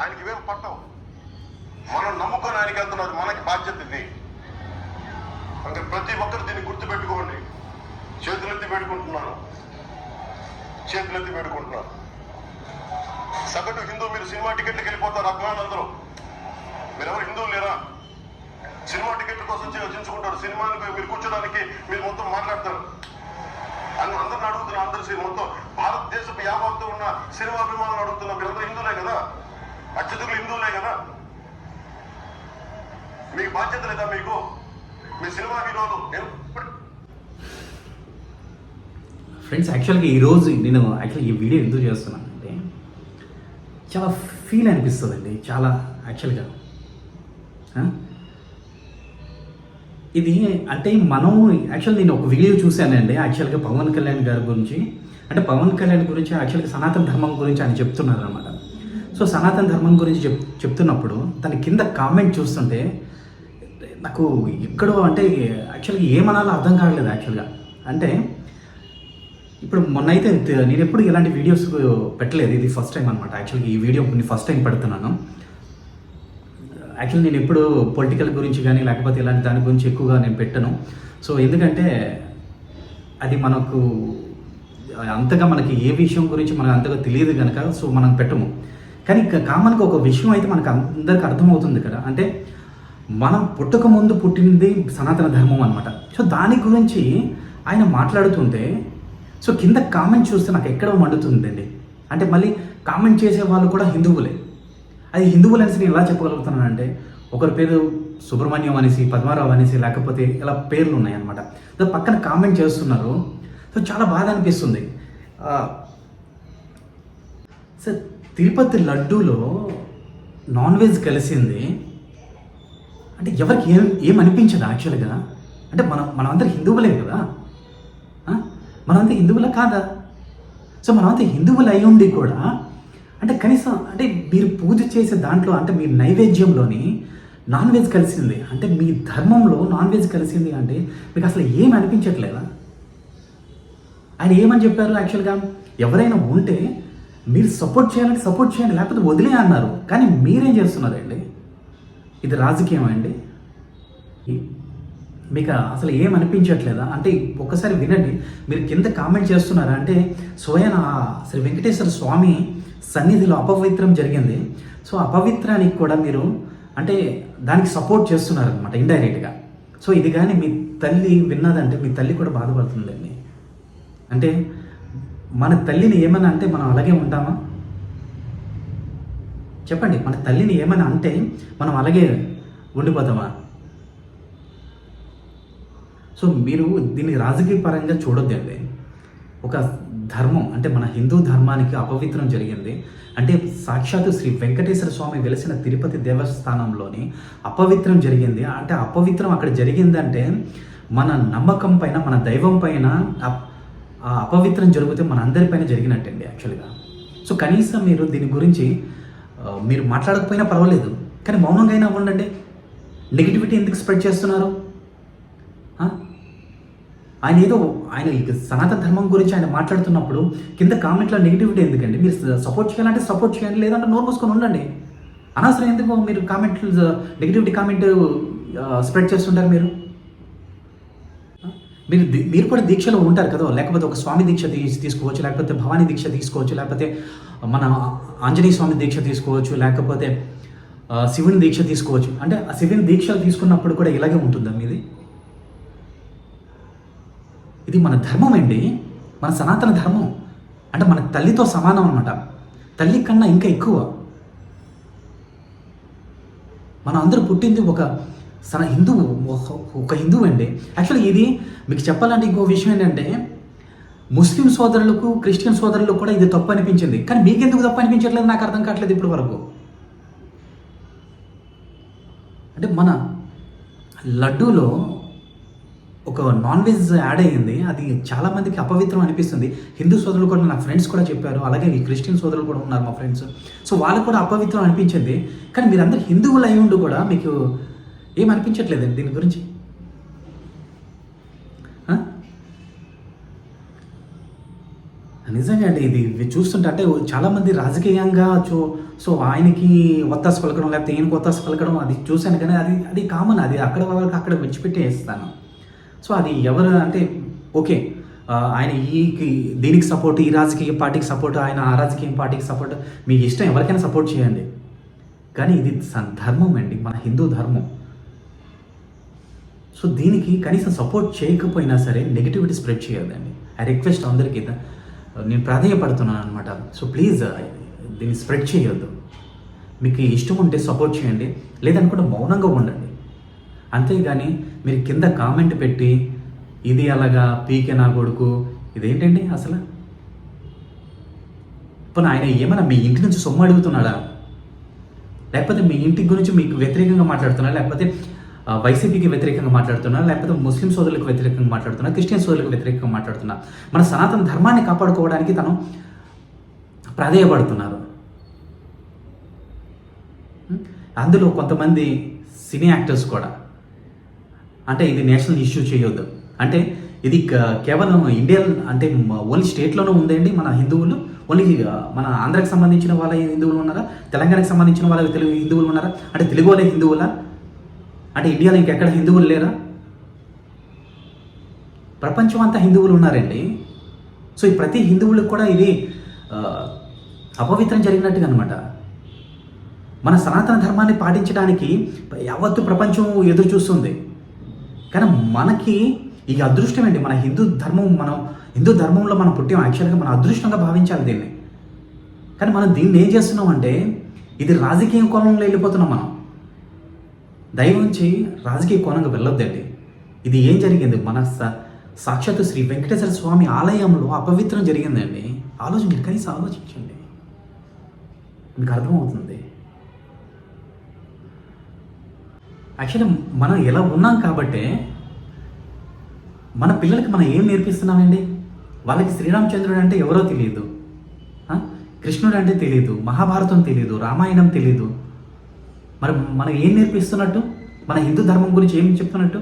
ఆయనకి ఇవేం పట్టవు మనం నమ్ముకొని ఆయనకి వెళ్తున్నారు. మనకి బాధ్యత ఇది. అంటే ప్రతి ఒక్కరు దీన్ని గుర్తుపెట్టుకోండి. చేతులెత్తి పెట్టుకుంటున్నాను చేతులెత్తి పెట్టుకుంటున్నాను సగటు హిందూ మీరు సినిమా టికెట్లకు వెళ్ళిపోతారు అభిమానులందరూ. మీరెవరు హిందువులు లేరా? సినిమా టికెట్ల కోసం చించుకుంటారు సినిమాని మీరు కూర్చోడానికి మీరు మొత్తం మాట్లాడతారు. అని అందరిని అడుగుతున్నా అందరు మొత్తం. భారతదేశపు యావత్తు ఉన్న సినిమా అభిమానులు అడుగుతున్నా మీరందరూ హిందువులే కదా? అత్యధికులు హిందువులే కదా? మీకు బాధ్యత లేదా మీకు? మీ సినిమా హీరోలు ఫ్రెండ్స్ యాక్చువల్గా ఈరోజు నేను యాక్చువల్గా ఈ వీడియో ఎందుకు చేస్తున్నానంటే చాలా ఫీల్ అనిపిస్తుందండి. చాలా యాక్చువల్గా ఇది అంటే మనం యాక్చువల్ నేను ఒక వీడియో చూశానండి. యాక్చువల్గా పవన్ కళ్యాణ్ గారి గురించి. అంటే పవన్ కళ్యాణ్ గురించి యాక్చువల్గా సనాతన ధర్మం గురించి ఆయన చెప్తున్నారు అనమాట సో సనాతన ధర్మం గురించి చెప్ చెప్తున్నప్పుడు దాని కింద కామెంట్ చూస్తుంటే నాకు ఎక్కడో అంటే యాక్చువల్గా ఏమనాలో అర్థం కావట్లేదు యాక్చువల్గా అంటే ఇప్పుడు మొన్న అయితే నేను ఎప్పుడు ఇలాంటి వీడియోస్ పెట్టలేదు. ఇది ఫస్ట్ టైం అనమాట యాక్చువల్గా ఈ వీడియో నేను ఫస్ట్ టైం పెడుతున్నాను. యాక్చువల్లీ నేను ఎప్పుడు పొలిటికల్ గురించి కానీ లేకపోతే ఇలాంటి దాని గురించి ఎక్కువగా నేను పెట్టను. సో ఎందుకంటే అది మనకు అంతగా మనకి ఏ విషయం గురించి మనకు అంతగా తెలియదు కనుక సో మనం పెట్టము. కానీ కామన్గా ఒక విషయం అయితే మనకు అందరికి అర్థమవుతుంది కదా. అంటే మనం పుట్టక ముందు పుట్టింది సనాతన ధర్మం అనమాట సో దాని గురించి ఆయన మాట్లాడుతుంటే సో కింద కామెంట్ చూస్తే నాకు ఎక్కడో మండుతుందండి. అంటే మళ్ళీ కామెంట్ చేసే వాళ్ళు కూడా హిందువులే. అది హిందువులు అనేసి నేను ఎలా చెప్పగలుగుతున్నానంటే ఒకరి పేరు సుబ్రహ్మణ్యం అనేసి పద్మారావు అనేసి లేకపోతే ఇలా పేర్లు ఉన్నాయి అనమాట సో పక్కన కామెంట్ చేస్తున్నారు. సో చాలా బాధ అనిపిస్తుంది. సార్ తిరుపతి లడ్డూలో నాన్ వెజ్ కలిసింది. అంటే ఎవరికి ఏం ఏం అనిపించదు యాక్చువల్గా అంటే మనం మనమంతా హిందువులే కదా. మనమంతా హిందువులా కాదా? సో మనమంతా హిందువులు అయి ఉండి కూడా అంటే కనీసం అంటే మీరు పూజ చేసే దాంట్లో అంటే మీ నైవేద్యంలోని నాన్ వెజ్ కలిసింది. అంటే మీ ధర్మంలో నాన్ వెజ్ కలిసింది అంటే మీకు అసలు ఏం అనిపించట్లేదా? ఆయన ఏమని చెప్పారు యాక్చువల్గా ఎవరైనా ఉంటే మీరు సపోర్ట్ చేయాలంటే సపోర్ట్ చేయండి లేకపోతే వదిలే అన్నారు. కానీ మీరేం చేస్తున్నారండి? ఇది రాజకీయం అండి? మీకు అసలు ఏం అనిపించట్లేదా? అంటే ఒక్కసారి వినండి. మీరు కింద కామెంట్ చేస్తున్నారా? అంటే స్వయన శ్రీ వెంకటేశ్వర స్వామి సన్నిధిలో అపవిత్రం జరిగింది. సో అపవిత్రానికి కూడా మీరు అంటే దానికి సపోర్ట్ చేస్తున్నారు అనమాట ఇండైరెక్ట్గా సో ఇది కానీ మీ తల్లి విన్నదంటే మీ తల్లి కూడా బాధపడుతుందండి. అంటే మన తల్లిని ఏమైనా అంటే మనం అలాగే ఉంటామా? చెప్పండి మన తల్లిని ఏమైనా అంటే మనం అలాగే ఉండిపోతామా? సో మీరు దీన్ని రాజకీయ పరంగా చూడొద్దండి ఒక ధర్మం అంటే మన హిందూ ధర్మానికి అపవిత్రం జరిగింది. అంటే సాక్షాత్తు శ్రీ వెంకటేశ్వర స్వామి వెలిసిన తిరుపతి దేవస్థానంలోని అపవిత్రం జరిగింది. అంటే అపవిత్రం అక్కడ జరిగిందంటే మన నమ్మకం పైన మన దైవం పైన ఆ అపవిత్రం జరిగితే మన అందరిపైన జరిగినట్టండి యాక్చువల్గా సో కనీసం మీరు దీని గురించి మీరు మాట్లాడకపోయినా పర్వాలేదు కానీ మౌనంగా అయినా ఉండండి. నెగిటివిటీ ఎందుకు స్ప్రెడ్ చేస్తున్నారు? ఆయన ఏదో ఆయన ఇక సనాతన ధర్మం గురించి ఆయన మాట్లాడుతున్నప్పుడు కింద కామెంట్లో నెగిటివిటీ ఎందుకండి? మీరు సపోర్ట్ చేయాలంటే సపోర్ట్ చేయండి లేదంటే నోరు మూసుకొని ఉండండి. అనవసరం ఎందుకు మీరు కామెంట్లు నెగిటివిటీ కామెంట్ స్ప్రెడ్ చేస్తుంటారు మీరు? మీరు మీరు కూడా దీక్షలో ఉంటారు కదా లేకపోతే ఒక స్వామి దీక్ష తీసుకోవచ్చు లేకపోతే భవానీ దీక్ష తీసుకోవచ్చు లేకపోతే మన ఆంజనేయ స్వామి దీక్ష తీసుకోవచ్చు లేకపోతే శివుని దీక్ష తీసుకోవచ్చు. అంటే ఆ శివుని దీక్ష తీసుకున్నప్పుడు కూడా ఇలాగే ఉంటుందా మీది? ఇది మన ధర్మం అండి. మన సనాతన ధర్మం. అంటే మన తల్లితో సమానం అనమాట తల్లి కన్నా ఇంకా ఎక్కువ. మనం అందరూ పుట్టింది ఒక సన హిందువు ఒక- ఒక హిందువు అండి. యాక్చువల్లీ ఇది మీకు చెప్పాలంటే ఇంకో విషయం ఏంటంటే ముస్లిం సోదరులకు క్రిస్టియన్ సోదరులకు కూడా ఇది తప్పు అనిపించింది. కానీ మీకెందుకు తప్పు అనిపించట్లేదు? నాకు అర్థం కావట్లేదు ఇప్పటి వరకు. అంటే మన లడ్డూలో ఒక నాన్ వెజ్ యాడ్ అయ్యింది. అది చాలామందికి అపవిత్రం అనిపిస్తుంది. హిందూ సోదరులు కూడా నా ఫ్రెండ్స్ కూడా చెప్పారు. అలాగే ఈ క్రిస్టియన్ సోదరులు కూడా ఉన్నారు మా ఫ్రెండ్స్ సో వాళ్ళకు కూడా అపవిత్రం అనిపించింది. కానీ మీరందరూ హిందువులు అయి ఉండి కూడా మీకు ఏం అనిపించట్లేదండి దీని గురించి? నిజంగా అండి ఇది చూస్తుంటే అంటే చాలామంది రాజకీయంగా చూ సో ఆయనకి ఒత్తాసు పలకడం లేకపోతే ఈయనకి ఒత్తాసు పలకడం అది చూశాను కానీ అది అది కామన్ అది అక్కడ వాళ్ళకి అక్కడ విడిచిపెట్టేస్తాను. సో అది ఎవరు అంటే ఓకే ఆయన ఈ దీనికి సపోర్ట్ ఈ రాజకీయ పార్టీకి సపోర్ట్ ఆయన ఆ రాజకీయ పార్టీకి సపోర్ట్ మీ ఇష్టం ఎవరికైనా సపోర్ట్ చేయండి. కానీ ఇది ధర్మం అండి మన హిందూ ధర్మం. సో దీనికి కనీసం సపోర్ట్ చేయకపోయినా సరే నెగిటివిటీ స్ప్రెడ్ చేయొద్దండి. ఐ రిక్వెస్ట్ అందరికీ నేను ప్రాధాన్యపడుతున్నాను అనమాట సో ప్లీజ్ దీన్ని స్ప్రెడ్ చేయొద్దు. మీకు ఇష్టం ఉంటే సపోర్ట్ చేయండి. లేదనుకుంటే మౌనంగా ఉండండి. అంతేగాని మీరు కింద కామెంట్ పెట్టి ఇది అలాగా పీకే నా కొడుకు ఇదేంటండి అసలు? ఇప్పుడు ఆయన ఏమైనా మీ ఇంటి నుంచి సొమ్ము అడుగుతున్నాడా? లేకపోతే మీ ఇంటి గురించి మీకు వ్యతిరేకంగా మాట్లాడుతున్నాడా? లేకపోతే వైసీపీకి వ్యతిరేకంగా మాట్లాడుతున్నా లేకపోతే ముస్లిం సోదరులకు వ్యతిరేకంగా మాట్లాడుతున్నా క్రిస్టియన్ సోదరులకు వ్యతిరేకంగా మాట్లాడుతున్నా మన సనాతన ధర్మాన్ని కాపాడుకోవడానికి తను ప్రాధేయపడుతున్నారు. అందులో కొంతమంది సినీ యాక్టర్స్ కూడా. అంటే ఇది నేషనల్ ఇష్యూ చేయొద్దు. అంటే ఇది కేవలం ఇండియా అంటే ఓన్లీ స్టేట్లోనే ఉందండి మన హిందువులు. ఓన్లీ మన ఆంధ్రాకి సంబంధించిన వాళ్ళ హిందువులు ఉన్నారా? తెలంగాణకి సంబంధించిన వాళ్ళ తెలుగు హిందువులు ఉన్నారా? అంటే తెలుగు వాళ్ళ హిందువులా? అంటే ఇండియాలో ఇంకెక్కడ హిందువులు లేరా? ప్రపంచం అంతా హిందువులు ఉన్నారండి. సో ఈ ప్రతి హిందువులకు కూడా ఇది అపవిత్రం జరిగినట్టుగా అనమాట మన సనాతన ధర్మాన్ని పాటించడానికి యావత్తు ప్రపంచం ఎదురు చూస్తుంది. కానీ మనకి ఈ అదృష్టం అండి మన హిందూ ధర్మం మనం హిందూ ధర్మంలో మనం పుట్టాం. యాక్చువల్గా మన అదృష్టంగా భావించాలి దీన్ని. కానీ మనం దీన్ని ఏం చేస్తున్నాం అంటే ఇది రాజకీయ కోణంలో వెళ్ళిపోతున్నాం మనం. దయవుంచి రాజకీయ కోణంగా వెళ్ళొద్దండి. ఇది ఏం జరిగింది? మన సాక్షాత్ శ్రీ వెంకటేశ్వర స్వామి ఆలయంలో అపవిత్రం జరిగిందండి. ఆలోచన మీరు కనీసం ఆలోచించండి. మీకు అర్థమవుతుంది? యాక్చువల్లీ మనం ఎలా ఉన్నాం కాబట్టే మన పిల్లలకి మనం ఏం నేర్పిస్తున్నామండి? వాళ్ళకి శ్రీరామచంద్రుడు అంటే ఎవరో తెలియదు. కృష్ణుడు అంటే తెలియదు. మహాభారతం తెలియదు. రామాయణం తెలియదు. మరి మనం ఏం నేర్పిస్తున్నట్టు? మన హిందూ ధర్మం గురించి ఏం చెప్తున్నట్టు?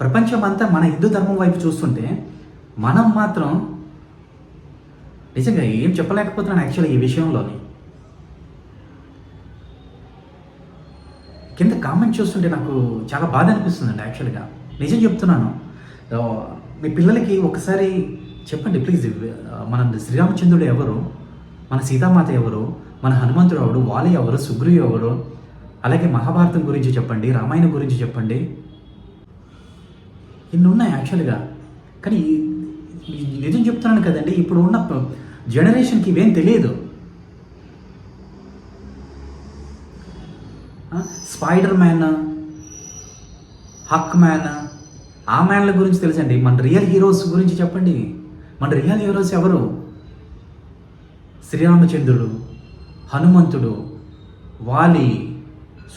ప్రపంచం అంతా మన హిందూ ధర్మం వైపు చూస్తుంటే మనం మాత్రం నిజంగా ఏం చెప్పలేకపోతున్నాను యాక్చువల్గా ఈ విషయంలోని. కింద కామెంట్ చూస్తుంటే నాకు చాలా బాధ అనిపిస్తుందండి యాక్చువల్గా నిజం చెప్తున్నాను. మీ పిల్లలకి ఒకసారి చెప్పండి ప్లీజ్ మన శ్రీరామచంద్రుడు ఎవరు? మన సీతామాత ఎవరు? మన హనుమంతుడు ఎవరు వాలి ఎవరు? సుగ్రీవు ఎవరు? అలాగే మహాభారతం గురించి చెప్పండి రామాయణం గురించి చెప్పండి. ఇన్ని ఉన్నాయి యాక్చువల్గా కానీ నిజం చెప్తున్నాను కదండి ఇప్పుడు ఉన్న జనరేషన్కి ఇవేం తెలియదు. స్పైడర్ మ్యాన్ హక్ మ్యాన్ ఆ మ్యాన్ల గురించి తెలుసండి. మన రియల్ హీరోస్ గురించి చెప్పండి. మన రియల్ హీరోస్ ఎవరు? శ్రీరామచంద్రుడు హనుమంతుడు వాలి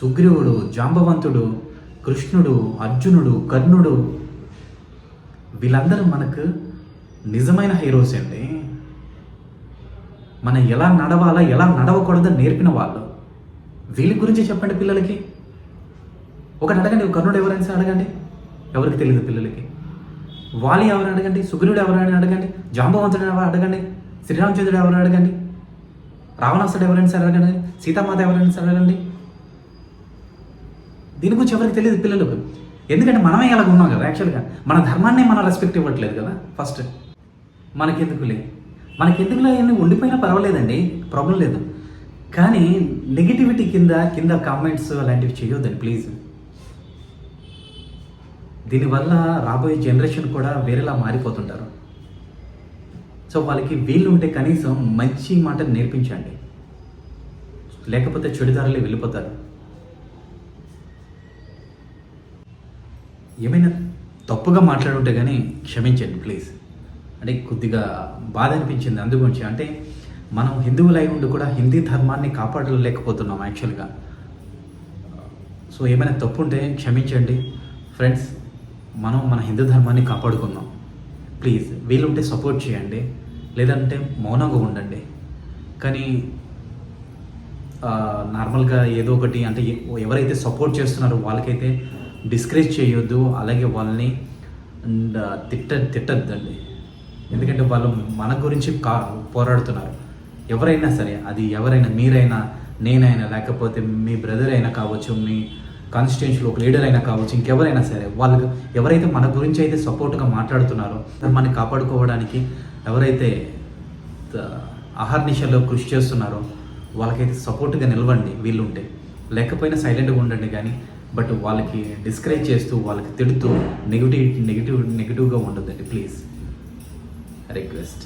సుగ్రీవుడు జాంబవంతుడు కృష్ణుడు అర్జునుడు కర్ణుడు వీళ్ళందరూ మనకు నిజమైన హీరోస్ అండి. మనం ఎలా నడవాలా ఎలా నడవకూడదో నేర్పిన వాళ్ళు. వీళ్ళ గురించి చెప్పండి పిల్లలకి. ఒకటి అడగండి కర్ణుడు ఎవరైనా సరే అడగండి. ఎవరికి తెలియదు పిల్లలకి. వాలి ఎవరైనా అడగండి సుగ్రీవుడు ఎవరైనా అడగండి జాంబవంతుడు ఎవరు అడగండి శ్రీరామచంద్రుడు ఎవరు అడగండి? రావణాసుడు ఎవరైనా సరే అడగండి. సీతామాత ఎవరైనా సరే అడగండి. దీని గురించి ఎవరికి తెలియదు పిల్లలకు. ఎందుకంటే మనమే ఇలాగ ఉన్నాం కదా యాక్చువల్గా మన ధర్మాన్ని మనం రెస్పెక్ట్ ఇవ్వట్లేదు కదా ఫస్ట్ మనకెందుకులే మనకెందుకులే అన్నీ ఉండిపోయినా పర్వాలేదండి ప్రాబ్లం లేదు. కానీ నెగిటివిటీ కింద కింద కామెంట్స్ అలాంటివి చేయొద్దండి ప్లీజ్ దీనివల్ల రాబోయే జనరేషన్ కూడా వేరేలా మారిపోతుంటారు. సో వాళ్ళకి వీళ్ళు ఉంటే కనీసం మంచి మాట నేర్పించండి. లేకపోతే చెడుదారులే వెళ్ళిపోతారు. ఏమైనా తప్పుగా మాట్లాడుంటే కానీ క్షమించండి ప్లీజ్. అంటే కొద్దిగా బాధ అనిపించింది అందుగురించి. అంటే మనం హిందువులై ఉండి కూడా హిందీ ధర్మాన్ని కాపాడలేకపోతున్నాం యాక్చువల్గా. సో ఏమైనా తప్పు ఉంటే క్షమించండి. ఫ్రెండ్స్ మనం మన హిందూ ధర్మాన్ని కాపాడుకుందాం. ప్లీజ్ వీలుంటే సపోర్ట్ చేయండి లేదంటే మౌనంగా ఉండండి. కానీ నార్మల్గా ఏదో ఒకటి అంటే ఎవరైతే సపోర్ట్ చేస్తున్నారో వాళ్ళకైతే డిస్కరేజ్ చేయొద్దు అలాగే వాళ్ళని అండ్ తిట్ట తిట్టద్దండి. ఎందుకంటే వాళ్ళు మన గురించి కా పోరాడుతున్నారు. ఎవరైనా సరే అది ఎవరైనా మీరైనా నేనైనా లేకపోతే మీ బ్రదర్ అయినా కావచ్చు మీ కాన్స్టిట్యూన్సీలో ఒక లీడర్ అయినా కావచ్చు ఇంకెవరైనా సరే వాళ్ళు ఎవరైతే మన గురించి అయితే సపోర్ట్గా మాట్లాడుతున్నారో మనని కాపాడుకోవడానికి ఎవరైతే త- అహర్నిశలో కృషి చేస్తున్నారో వాళ్ళకైతే సపోర్ట్గా నిలవండి వీళ్ళుంటే లేకపోయినా సైలెంట్గా ఉండండి కానీ బట్ వాళ్ళకి డిస్కరేజ్ చేస్తూ వాళ్ళకి తిడుతూ నెగిటివ్ నెగిటివ్ నెగిటివ్గా ఉండదండి ప్లీజ్ రిక్వెస్ట్